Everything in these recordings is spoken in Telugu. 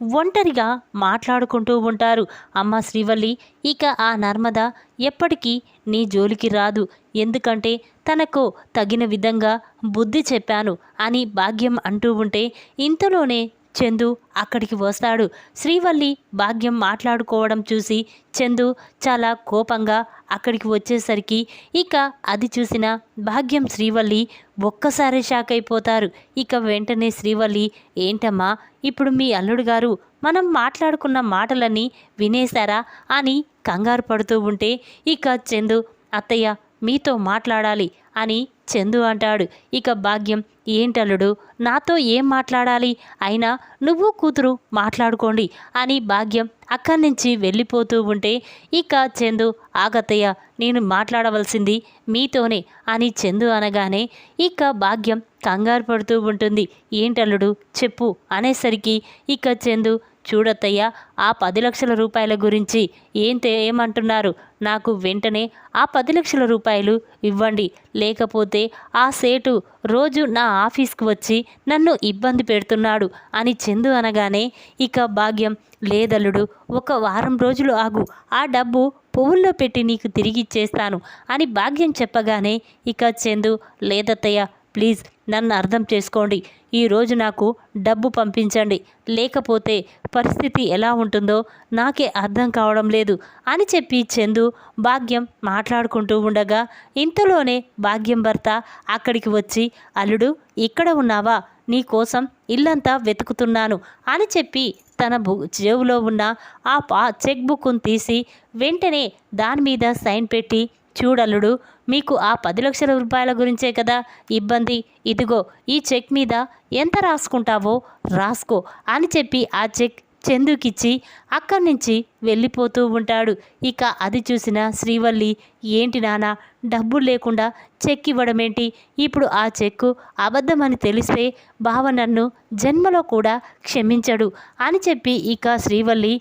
ఒంటరిగా మాట్లాడుకుంటూ ఉంటారు. అమ్మ శ్రీవల్లి ఇక ఆ నర్మద ఎప్పటికీ నీ జోలికి రాదు. ఎందుకంటే తనకు తగిన విధంగా బుద్ధి చెప్పాను అని భాగ్యం అంటూ ఉంటే ఇంతలోనే చందు అక్కడికి వస్తాడు. శ్రీవల్లి భాగ్యం మాట్లాడుకోవడం చూసి చందు చాలా కోపంగా అక్కడికి వచ్చేసరికి ఇక అది చూసిన భాగ్యం శ్రీవల్లి ఒక్కసారి షాక్ అయిపోతారు. ఇక వెంటనే శ్రీవల్లి ఏంటమ్మా ఇప్పుడు మీ అల్లుడు గారు మనం మాట్లాడుకున్న మాటలన్నీ వినేశారా? అని కంగారు పడుతూ ఉంటే ఇక చందు అత్తయ్య మీతో మాట్లాడాలి. అని చందు అంటాడు. ఇక భాగ్యం ఏంటల్లుడు నాతో ఏం మాట్లాడాలి? అయినా నువ్వు కూతురు మాట్లాడుకోండి అని భాగ్యం అక్కడి నుంచి వెళ్ళిపోతూ ఉంటే ఇక చందు ఆగతయ్య నేను మాట్లాడవలసింది మీతోనే అని చందు అనగానే ఇక భాగ్యం కంగారు పడుతూ ఉంటుంది. ఏంటల్లుడు చెప్పు అనేసరికి ఇక చందు చూడత్తయ్యా ఆ పది లక్షల రూపాయల గురించి ఏం ఏమంటున్నారు? నాకు వెంటనే ఆ పది లక్షల రూపాయలు ఇవ్వండి. లేకపోతే ఆ సేటు రోజు నా ఆఫీస్కి వచ్చి నన్ను ఇబ్బంది పెడుతున్నాడు అని చందు అనగానే ఇక భాగ్యం లేదల్లుడు ఒక వారం రోజులు ఆగు. ఆ డబ్బు పువ్వుల్లో పెట్టి నీకు తిరిగి ఇచ్చేస్తాను అని భాగ్యం చెప్పగానే ఇక చందు లేదత్తయ్య ప్లీజ్ నన్ను అర్థం చేసుకోండి. ఈరోజు నాకు డబ్బు పంపించండి. లేకపోతే పరిస్థితి ఎలా ఉంటుందో నాకే అర్థం కావడం లేదు అని చెప్పి చందు భాగ్యం మాట్లాడుకుంటూ ఉండగా ఇంతలోనే భాగ్యం భర్త అక్కడికి వచ్చి అల్లుడు ఇక్కడ ఉన్నావా? నీ కోసం ఇల్లంతా వెతుకుతున్నాను అని చెప్పి తన బు జేబులో ఉన్న ఆ పా చెక్ బుక్ను తీసి వెంటనే దాని మీద సైన్ పెట్టి చూడల్లుడు మీకు ఆ పది లక్షల రూపాయల గురించే కదా? ఇబ్బంది. ఇదిగో ఈ చెక్ మీద ఎంత రాసుకుంటావో రాసుకో అని చెప్పి ఆ చెక్ చందుకిచ్చి అక్కడి నుంచి వెళ్ళిపోతూ ఉంటాడు. ఇక అది చూసిన శ్రీవల్లి ఏంటి నాన్న డబ్బులు లేకుండా చెక్ ఇవ్వడమేంటి? ఇప్పుడు ఆ చెక్కు అబద్ధమని తెలిస్తే బావ నన్ను జన్మలో కూడా క్షమించడు అని చెప్పి ఇక శ్రీవల్లి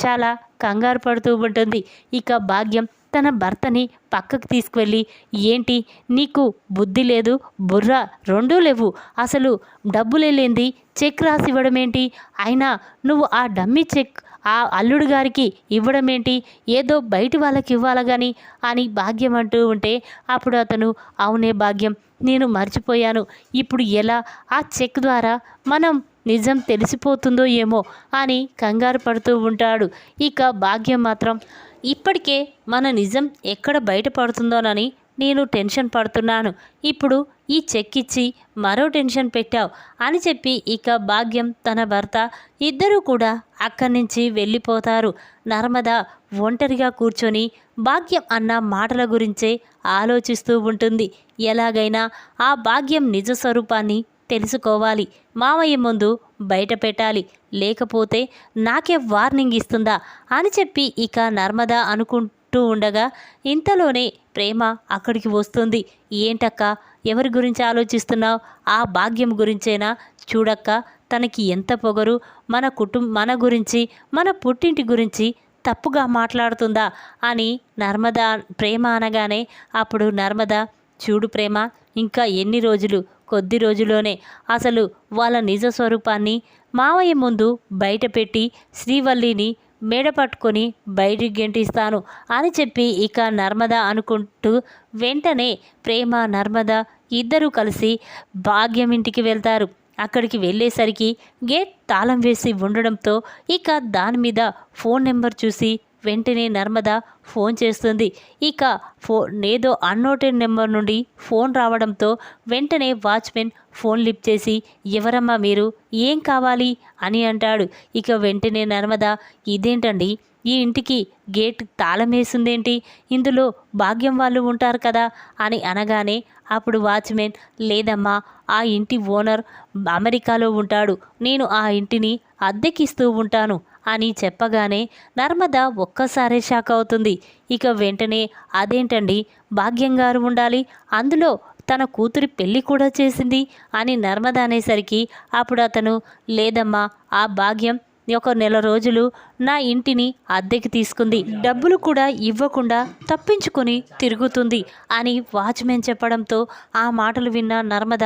చాలా కంగారు పడుతూ ఉంటుంది. ఇక భాగ్యం తన భర్తని పక్కకు తీసుకువెళ్ళి ఏంటి నీకు బుద్ధి లేదు? బుర్ర రెండూ లేవు. అసలు డబ్బులేలేంది చెక్ రాసి ఇవ్వడం ఏంటి అయినా నువ్వు ఆ డమ్మీ చెక్ ఆ అల్లుడు గారికి ఇవ్వడం ఏంటి ఏదో బయటి వాళ్ళకి ఇవ్వాలి కానీ అని భాగ్యం అంటూ ఉంటే అప్పుడు అతను అవునే భాగ్యం నేను మర్చిపోయాను. ఇప్పుడు ఎలా? ఆ చెక్ ద్వారా మనం నిజం తెలిసిపోతుందో ఏమో అని కంగారు పడుతూ ఉంటాడు. ఇక భాగ్యం మాత్రం ఇప్పటికే మన నిజం ఎక్కడ బయటపడుతుందోనని నేను టెన్షన్ పడుతున్నాను. ఇప్పుడు ఈ చెక్ ఇచ్చి మరో టెన్షన్ పెట్టావు అని చెప్పి ఇక భాగ్యం తన భర్త ఇద్దరూ కూడా అక్కడి నుంచి వెళ్ళిపోతారు. నర్మద ఒంటరిగా కూర్చొని భాగ్యం అన్న మాటల గురించే ఆలోచిస్తూ ఉంటుంది. ఎలాగైనా ఆ భాగ్యం నిజ స్వరూపాన్ని తెలుసుకోవాలి. మామయ్య ముందు బయట పెట్టాలి. లేకపోతే నాకే వార్నింగ్ ఇస్తుందా? అని చెప్పి ఇక నర్మదా అనుకుంటూ ఉండగా ఇంతలోనే ప్రేమ అక్కడికి వస్తుంది. ఏంటక్క? ఎవరి గురించి ఆలోచిస్తున్నావు? ఆ భాగ్యం గురించేనా? చూడక్క తనకి ఎంత పొగరు? మన కుటుంబ మన గురించి మన పుట్టింటి గురించి తప్పుగా మాట్లాడుతుందా? అని నర్మదా ప్రేమ అనగానే అప్పుడు నర్మదా చూడు ప్రేమ ఇంకా ఎన్ని రోజులు? కొద్ది రోజుల్లోనే అసలు వాళ్ళ నిజ స్వరూపాన్ని మావయ్య ముందు బయటపెట్టి శ్రీవల్లిని మేడ పట్టుకొని బయటికి గెంటిస్తాను అని చెప్పి ఇక నర్మద అనుకుంటూ వెంటనే ప్రేమ నర్మద ఇద్దరూ కలిసి భాగ్యం ఇంటికి వెళ్తారు. అక్కడికి వెళ్ళేసరికి గేట్ తాళం వేసి ఉండడంతో ఇక దాని మీద ఫోన్ నెంబర్ చూసి వెంటనే నర్మద ఫోన్ చేస్తుంది. ఇక ఫో ఏదో అన్నోటెడ్ నెంబర్ నుండి ఫోన్ రావడంతో వెంటనే వాచ్మెన్ ఫోన్ లిఫ్ట్ చేసి ఎవరమ్మా మీరు? ఏం కావాలి? అని అంటాడు. ఇక వెంటనే నర్మద ఇదేంటండి? ఈ ఇంటికి గేట్ తాళం వేసిందేంటి? ఇందులో భాగ్యం వాళ్ళు ఉంటారు కదా? అని అనగానే అప్పుడు వాచ్మెన్ లేదమ్మా ఆ ఇంటి ఓనర్ అమెరికాలో ఉంటాడు. నేను ఆ ఇంటిని అద్దెకిస్తూ ఉంటాను. అని చెప్పగానే నర్మద ఒక్కసారే షాక్ అవుతుంది. ఇక వెంటనే అదేంటండి? భాగ్యం గారు ఉండాలి. అందులో తన కూతురి పెళ్ళి కూడా చేసింది అని నర్మద అనేసరికి అప్పుడు అతను లేదమ్మా ఆ భాగ్యం ఒక నెల రోజులు నా ఇంటిని అద్దెకి తీసుకుంది. డబ్బులు కూడా ఇవ్వకుండా తప్పించుకొని తిరుగుతుంది అని వాచ్మెన్ చెప్పడంతో ఆ మాటలు విన్న నర్మద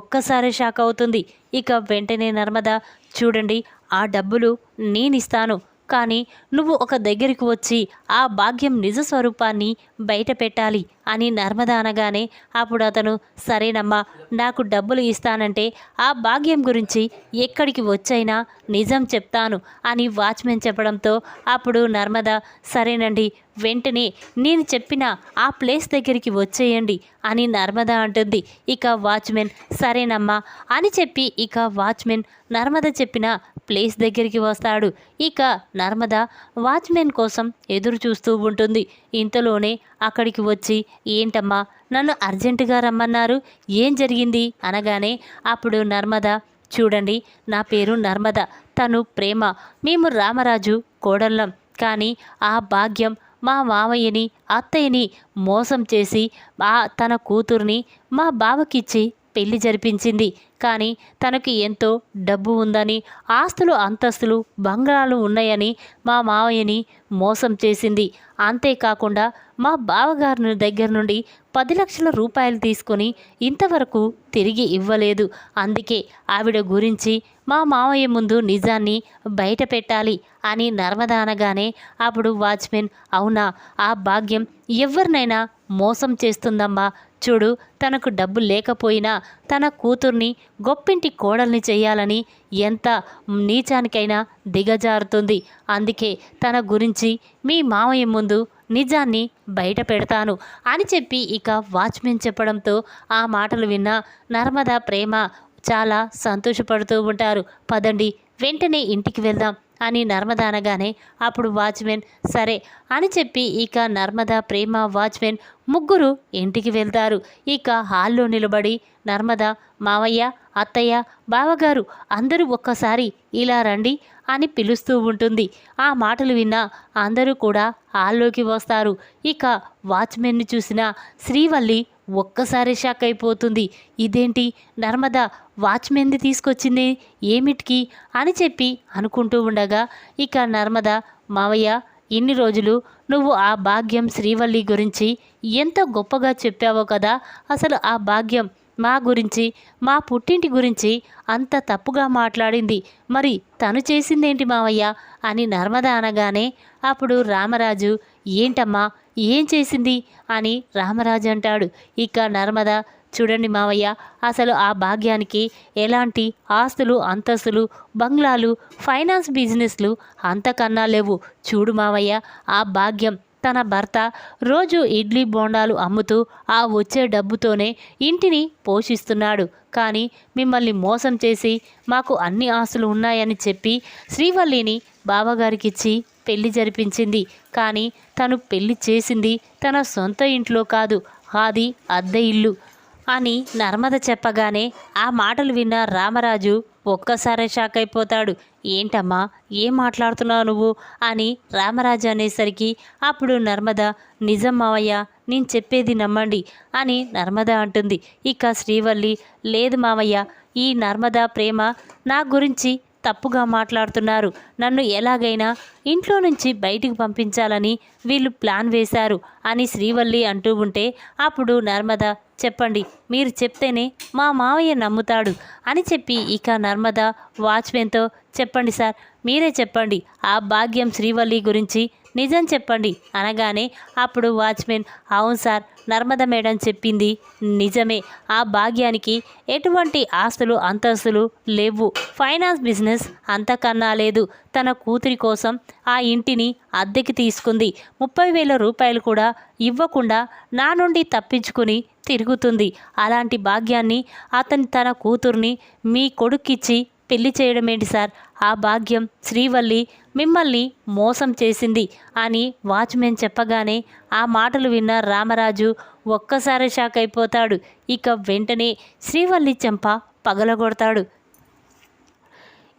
ఒక్కసారి షాక్ అవుతుంది. ఇక వెంటనే నర్మద చూడండి ఆ డబ్బులు నేనిస్తాను. కానీ నువ్వు ఒక దగ్గరికి వచ్చి ఆ భాగ్యం నిజ స్వరూపాన్ని బయట పెట్టాలి. అని నర్మద అనగానే అప్పుడు అతను సరేనమ్మా నాకు డబ్బులు ఇస్తానంటే ఆ భాగ్యం గురించి ఎక్కడికి వచ్చైనా నిజం చెప్తాను అని వాచ్మెన్ చెప్పడంతో అప్పుడు నర్మద సరేనండి వెంటనే నేను చెప్పిన ఆ ప్లేస్ దగ్గరికి వచ్చేయండి అని నర్మద అంటుంది. ఇక వాచ్మెన్ సరేనమ్మా అని చెప్పి ఇక వాచ్మెన్ నర్మద చెప్పిన ప్లేస్ దగ్గరికి వస్తాడు. ఇక నర్మద వాచ్మెన్ కోసం ఎదురు చూస్తూ ఉంటుంది. ఇంతలోనే అక్కడికి వచ్చి ఏంటమ్మా నన్ను అర్జెంటుగా రమ్మన్నారు? ఏం జరిగింది? అనగానే అప్పుడు నర్మద చూడండి నా పేరు నర్మద తను ప్రేమ. మేము రామరాజు కోడళ్ళం. కానీ ఆ భాగ్యం మా మామయ్యని అత్తయ్యని మోసం చేసి ఆ తన కూతుర్ని మా బావకిచ్చి పెళ్ళి జరిపించింది. కానీ తనకి ఎంతో డబ్బు ఉందని ఆస్తులు అంతస్తులు బంగారాలు ఉన్నాయని మా మావయ్యని మోసం చేసింది. అంతేకాకుండా మా బావగారి దగ్గర నుండి పది లక్షల రూపాయలు తీసుకొని ఇంతవరకు తిరిగి ఇవ్వలేదు. అందుకే ఆవిడ గురించి మా మావయ్య ముందు నిజాన్ని బయట పెట్టాలి అని నర్మదానగానే అప్పుడు వాచ్మెన్ అవునా? ఆ భాగ్యం ఎవరినైనా మోసం చేస్తుందమ్మా. చూడు తనకు డబ్బు లేకపోయినా తన కూతుర్ని గొప్పింటి కోడల్ని చేయాలని ఎంత నీచానికైనా దిగజారుతుంది. అందుకే తన గురించి మీ మామయ్య ముందు నిజాన్ని బయట పెడతాను అని చెప్పి ఇక వాచ్మెన్ చెప్పడంతో ఆ మాటలు విన్న నర్మదా ప్రేమ చాలా సంతోషపడుతూ ఉంటారు. పదండి వెంటనే ఇంటికి వెళ్దాం. అని నర్మద అనగానే అప్పుడు వాచ్మెన్ సరే అని చెప్పి ఇక నర్మద ప్రేమ వాచ్మెన్ ముగ్గురు ఇంటికి వెళ్తారు. ఇక హాల్లో నిలబడి నర్మద మావయ్య అత్తయ్య బావగారు అందరూ ఒక్కసారి ఇలా రండి అని పిలుస్తూ ఉంటుంది. ఆ మాటలు విన్న అందరూ కూడా హాల్లోకి వస్తారు. ఇక వాచ్మెన్ని చూసిన శ్రీవల్లి ఒక్కసారి షాక్ అయిపోతుంది. ఇదేంటి? నర్మద వాచ్మెన్ది తీసుకొచ్చింది? ఏమిటికి అని చెప్పి అనుకుంటూ ఉండగా ఇక నర్మద మావయ్య ఇన్ని రోజులు నువ్వు ఆ భాగ్యం శ్రీవల్లి గురించి ఎంత గొప్పగా చెప్పావో కదా అసలు ఆ భాగ్యం మా గురించి మా పుట్టింటి గురించి అంత తప్పుగా మాట్లాడింది. మరి తను చేసిందేంటి మావయ్య? అని నర్మద అనగానే అప్పుడు రామరాజు ఏంటమ్మా ఏం చేసింది? అని రామరాజు అంటాడు. ఇక నర్మద చూడండి మావయ్య అసలు ఆ భాగ్యానికి ఎలాంటి ఆస్తులు అంతస్తులు బంగ్లాలు ఫైనాన్స్ బిజినెస్లు అంతకన్నా లేవు. చూడు మావయ్య ఆ భాగ్యం తన భర్త రోజు ఇడ్లీ బోండాలు అమ్ముతూ ఆ వచ్చే డబ్బుతోనే ఇంటిని పోషిస్తున్నాడు. కానీ మిమ్మల్ని మోసం చేసి మాకు అన్ని ఆస్తులు ఉన్నాయని చెప్పి శ్రీవల్లిని బావగారికిచ్చి పెళ్ళి జరిపించింది. కానీ తను పెళ్ళి చేసింది తన సొంత ఇంట్లో కాదు అది అద్దె ఇల్లు అని నర్మద చెప్పగానే ఆ మాటలు విన్న రామరాజు ఒక్కసారే షాక్ అయిపోతాడు. ఏంటమ్మా ఏం మాట్లాడుతున్నావు నువ్వు? అని రామరాజు అనేసరికి అప్పుడు నర్మద నిజం మావయ్య నేను చెప్పేది నమ్మండి అని నర్మద అంటుంది. ఇక శ్రీవల్లి లేదు మావయ్య ఈ నర్మద ప్రేమ నా గురించి తప్పుగా మాట్లాడుతున్నారు. నన్ను ఎలాగైనా ఇంట్లో నుంచి బయటికి పంపించాలని వీళ్ళు ప్లాన్ వేశారు అని శ్రీవల్లి అంటూ ఉంటే అప్పుడు నర్మద చెప్పండి మీరు చెప్తేనే మా మావయ్య నమ్ముతాడు అని చెప్పి ఇక నర్మద వాచ్మెన్తో చెప్పండి సార్ మీరే చెప్పండి ఆ భాగ్యం శ్రీవల్లి గురించి నిజం చెప్పండి అనగానే అప్పుడు వాచ్మెన్ అవును సార్ నర్మద మేడం చెప్పింది నిజమే. ఆ భాగ్యానికి ఎటువంటి ఆస్తులు అంతస్తులు లేవు. ఫైనాన్స్ బిజినెస్ అంతకన్నా లేదు. తన కూతురి కోసం ఆ ఇంటిని అద్దెకి తీసుకుంది. ముప్పై వేల రూపాయలు కూడా ఇవ్వకుండా నా నుండి తప్పించుకుని తిరుగుతుంది. అలాంటి భాగ్యాన్ని అతని తన కూతుర్ని మీ కొడుక్కిచ్చి పెళ్ళి చేయడమేంటి సార్? ఆ భాగ్యం శ్రీవల్లి మిమ్మల్ని మోసం చేసింది అని వాచ్మెన్ చెప్పగానే ఆ మాటలు విన్న రామరాజు ఒక్కసారి షాక్ అయిపోతాడు. ఇక వెంటనే శ్రీవల్లి చెంప పగలగొడతాడు.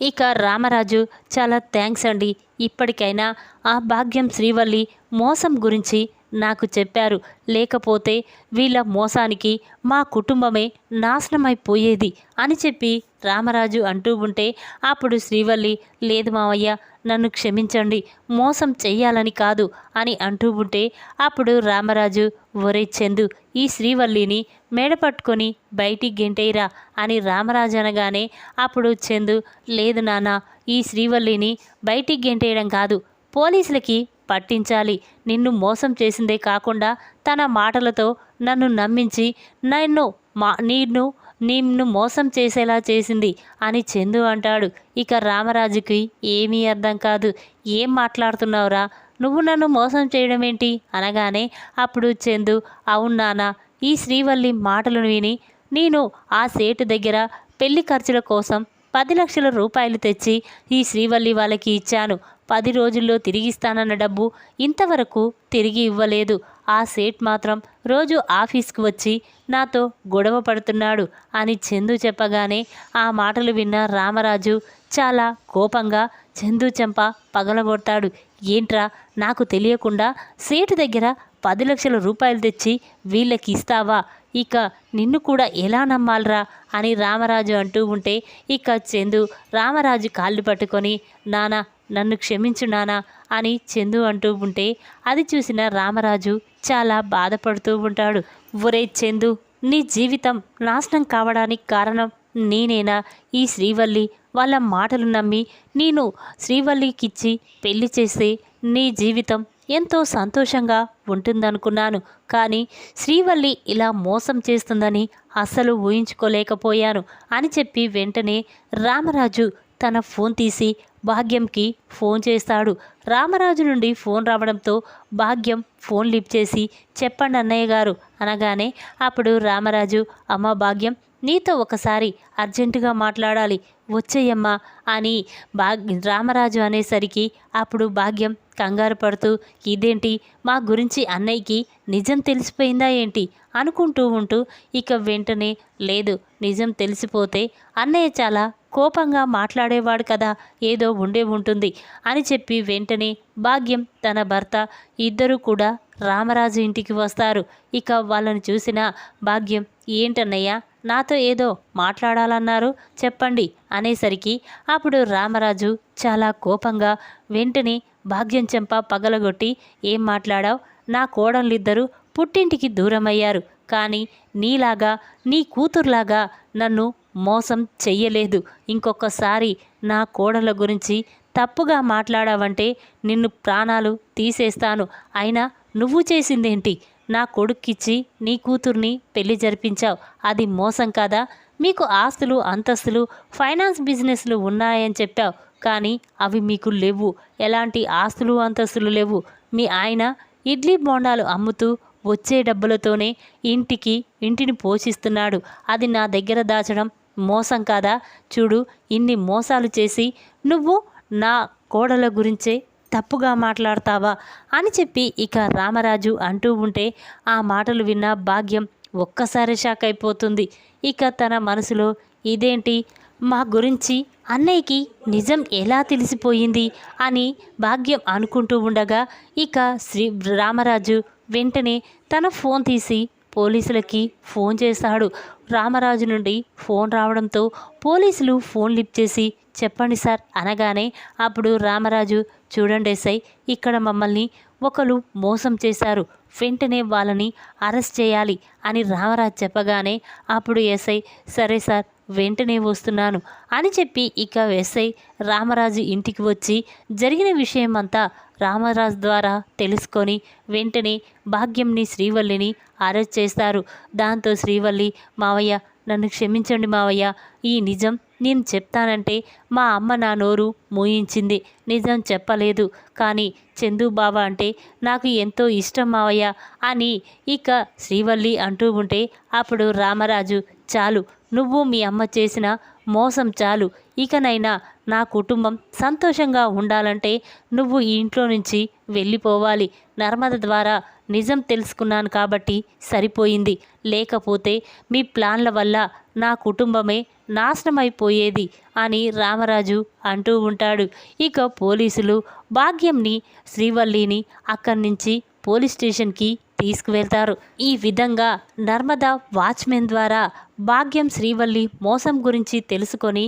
ఇక రామరాజు చాలా థ్యాంక్స్ అండి. ఇప్పటికైనా ఆ భాగ్యం శ్రీవల్లి మోసం గురించి నాకు చెప్పారు. లేకపోతే వీళ్ళ మోసానికి మా కుటుంబమే నాశనమైపోయేది అని చెప్పి రామరాజు అంటూ ఉంటే అప్పుడు శ్రీవల్లి లేదు మావయ్య నన్ను క్షమించండి మోసం చెయ్యాలని కాదు అని అంటూ ఉంటే అప్పుడు రామరాజు ఒరే చందు ఈ శ్రీవల్లిని మేడ పట్టుకొని బయటికి గెంటేయిరా అని రామరాజు అనగానే అప్పుడు చందు లేదు నాన్న ఈ శ్రీవల్లిని బయటికి గెంటేయడం కాదు పోలీసులకి పట్టించాలి. నిన్ను మోసం చేసిందే కాకుండా తన మాటలతో నన్ను నమ్మించి నన్ను మా నిన్ను నిన్ను మోసం చేసేలా చేసింది అని చందు అంటాడు. ఇక రామరాజుకి ఏమీ అర్థం కాదు. ఏం మాట్లాడుతున్నావురా? నువ్వు నన్ను మోసం చేయడం ఏంటి అనగానే అప్పుడు చందు అవును నాన్న ఈ శ్రీవల్లి మాటలను విని నేను ఆ సేటు దగ్గర పెళ్ళి ఖర్చుల కోసం పది లక్షల రూపాయలు తెచ్చి ఈ శ్రీవల్లి వాళ్ళకి ఇచ్చాను. పది రోజుల్లో తిరిగిస్తానన్న డబ్బు ఇంతవరకు తిరిగి ఇవ్వలేదు. ఆ సేట్ మాత్రం రోజు ఆఫీస్కి వచ్చి నాతో గొడవ పడుతున్నాడు అని చందు చెప్పగానే ఆ మాటలు విన్న రామరాజు చాలా కోపంగా చందు చెంప పగలగొడతాడు. ఏంట్రా నాకు తెలియకుండా సేటు దగ్గర పది లక్షల రూపాయలు తెచ్చి వీళ్ళకి ఇస్తావా? ఇక నిన్ను కూడా ఎలా నమ్మాలరా అని రామరాజు అంటూ ఉంటే ఇక చందు రామరాజు కాళ్ళు పట్టుకొని నానా నన్ను క్షమించు నానా అని చందు అంటూ ఉంటే అది చూసిన రామరాజు చాలా బాధపడుతూ ఉంటాడు. ఒరే చందు నీ జీవితం నాశనం కావడానికి కారణం నేనేనా? ఈ శ్రీవల్లి వాళ్ళ మాటలు నమ్మి నేను శ్రీవల్లికిచ్చి పెళ్ళి చేస్తే నీ జీవితం ఎంతో సంతోషంగా ఉంటుందనుకున్నాను. కానీ శ్రీవల్లి ఇలా మోసం చేస్తుందని అస్సలు ఊహించుకోలేకపోయాను అని చెప్పి వెంటనే రామరాజు తన ఫోన్ తీసి భాగ్యంకి ఫోన్ చేస్తాడు. రామరాజు నుండి ఫోన్ రావడంతో భాగ్యం ఫోన్ లిఫ్ట్ చేసి చెప్పండి అన్నయ్య గారు అనగానే అప్పుడు రామరాజు అమ్మ భాగ్యం నీతో ఒకసారి అర్జెంటుగా మాట్లాడాలి. వచ్చేయమ్మా అని భాగ్ రామరాజు అనేసరికి అప్పుడు భాగ్యం కంగారు పడుతూ ఇదేంటి మా గురించి అన్నయ్యకి నిజం తెలిసిపోయిందా ఏంటి అనుకుంటూ ఉంటూ ఇక వెంటనే లేదు నిజం తెలిసిపోతే అన్నయ్య చాలా కోపంగా మాట్లాడేవాడు కదా ఏదో ఉండే ఉంటుంది అని చెప్పి వెంటనే భాగ్యం తన భర్త ఇద్దరూ కూడా రామరాజు ఇంటికి వస్తారు. ఇక వాళ్ళని చూసిన భాగ్యం ఏంటన్నయ్య నాతో ఏదో మాట్లాడాలన్నారు చెప్పండి అనేసరికి అప్పుడు రామరాజు చాలా కోపంగా వెంటనే భాగ్యం చెంప పగలగొట్టి ఏం మాట్లాడావు? నా కోడళ్ళిద్దరూ పుట్టింటికి దూరమయ్యారు కానీ నీలాగా నీ కూతురులాగా నన్ను మోసం చెయ్యలేదు. ఇంకొకసారి నా కోడల గురించి తప్పుగా మాట్లాడావంటే నిన్ను ప్రాణాలు తీసేస్తాను. అయినా నువ్వు చేసిందేంటి? నా కొడుక్కిచ్చి నీ కూతుర్ని పెళ్ళి జరిపించావు. అది మోసం కాదా? మీకు ఆస్తులు అంతస్తులు ఫైనాన్స్ బిజినెస్లు ఉన్నాయని చెప్పావు. కానీ అవి మీకు లేవు. ఎలాంటి ఆస్తులు అంతస్తులు లేవు. మీ ఆయన ఇడ్లీ బోండాలు అమ్ముతూ వచ్చే డబ్బులతోనే ఇంటికి ఇంటిని పోషిస్తున్నాడు. అది నా దగ్గర దాచడం మోసం కాదా? చూడు ఇన్ని మోసాలు చేసి నువ్వు నా కోడల గురించే తప్పుగా మాట్లాడతావా అని చెప్పి ఇక రామరాజు అంటూ ఉంటే ఆ మాటలు విన్న భాగ్యం ఒక్కసారి షాక్ అయిపోతుంది. ఇక తన మనసులో ఇదేంటి? మా గురించి అన్నయ్యకి నిజం ఎలా తెలిసిపోయింది అని భాగ్యం అనుకుంటూ ఉండగా ఇక శ్రీ రామరాజు వెంటనే తన ఫోన్ తీసి పోలీసులకి ఫోన్ చేశాడు రామరాజు నుండి ఫోన్ రావడంతో పోలీసులు ఫోన్ లిఫ్ట్ చేసి చెప్పండి సార్ అనగానే అప్పుడు రామరాజు చూడండి ఎస్ఐ ఇక్కడ మమ్మల్ని ఒకరు మోసం చేశారు. వెంటనే వాళ్ళని అరెస్ట్ చేయాలి అని రామరాజు చెప్పగానే అప్పుడు ఎస్ఐ సరే సార్ వెంటనే వస్తున్నాను అని చెప్పి ఇక ఎస్ఐ రామరాజు ఇంటికి వచ్చి జరిగిన విషయం అంతా రామరాజు ద్వారా తెలుసుకొని వెంటనే భాగ్యంని శ్రీవల్లిని అరెస్ట్ చేస్తారు. దాంతో శ్రీవల్లి మావయ్య నన్ను క్షమించండి మావయ్య. ఈ నిజం నేను చెప్తానంటే మా అమ్మ నా నోరు మూయించింది. నిజం చెప్పలేదు. కానీ చందు బావ అంటే నాకు ఎంతో ఇష్టం మావయ్య అని ఇక శ్రీవల్లి అంటూ ఉంటే అప్పుడు రామరాజు చాలు. నువ్వు మీ అమ్మ చేసిన మోసం చాలు. ఇకనైనా నా కుటుంబం సంతోషంగా ఉండాలంటే నువ్వు ఈ ఇంట్లో నుంచి వెళ్ళిపోవాలి. నర్మద ద్వారా నిజం తెలుసుకున్నాను కాబట్టి సరిపోయింది. లేకపోతే మీ ప్లాన్ల వల్ల నా కుటుంబమే నాశనమైపోయేది అని రామరాజు అంటూ ఉంటాడు. ఇక పోలీసులు భాగ్యంని శ్రీవల్లిని అక్కడి నుంచి పోలీస్ స్టేషన్కి తీసుకువెళ్తారు. ఈ విధంగా నర్మదా వాచ్మెన్ ద్వారా భాగ్యం శ్రీవల్లి మోసం గురించి తెలుసుకొని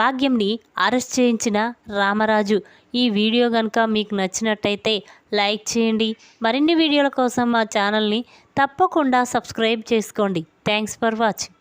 భాగ్యంని అరెస్ట్ చేయించిన రామరాజు. ఈ వీడియో కనుక మీకు నచ్చినట్టయితే లైక్ చేయండి. మరిన్ని వీడియోల కోసం మా ఛానల్ని తప్పకుండా సబ్స్క్రైబ్ చేసుకోండి. Thanks for watching.